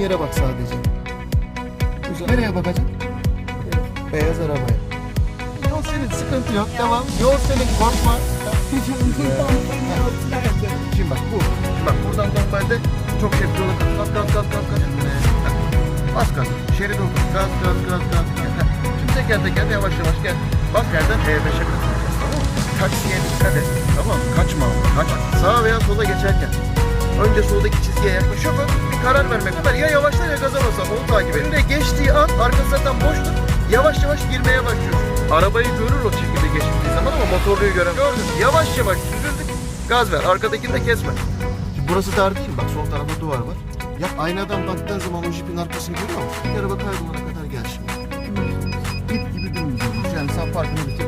yere bak sadece. Güzel. Nereye bakacaksın? Beyaz arabaya. Yol senin sıkıntı yok. Devam. Yol senin korkma. Şimdi bak bu. Şimdi bak buradan normalde çok kat kat kat kat kat kat. Ee, Bas gaz. Şeride otur. Gaz gaz gaz gaz. Gel. Şimdi teker teker yavaş yavaş gel. Bak yerden E5'e katılacağız tamam mı? Taksiye dikkat et. Tamam mı? Kaçma. Kaçma. Sağa veya sola geçerken. Önce soldaki çizgiye yaklaş. Şoför bir karar vermek kadar ya yavaşlar ya gaza basar. Onu takip et. Önüne geçtiği an arkası zaten boştur. Yavaş yavaş girmeye başlıyorsun. Arabayı görür o çizgide geçtiği zaman ama motorluyu gören. Gördün. Yavaş yavaş süzüldük. Gaz ver. Arkadakini de kesme. Burası dar değil mi? Bak sol tarafta duvar var. Yap aynadan baktığın zaman o jipin arkasını görüyor musun? Bir araba kaybolana kadar gel şimdi. Git gibi dümdüz. Yani sen farkını bitir.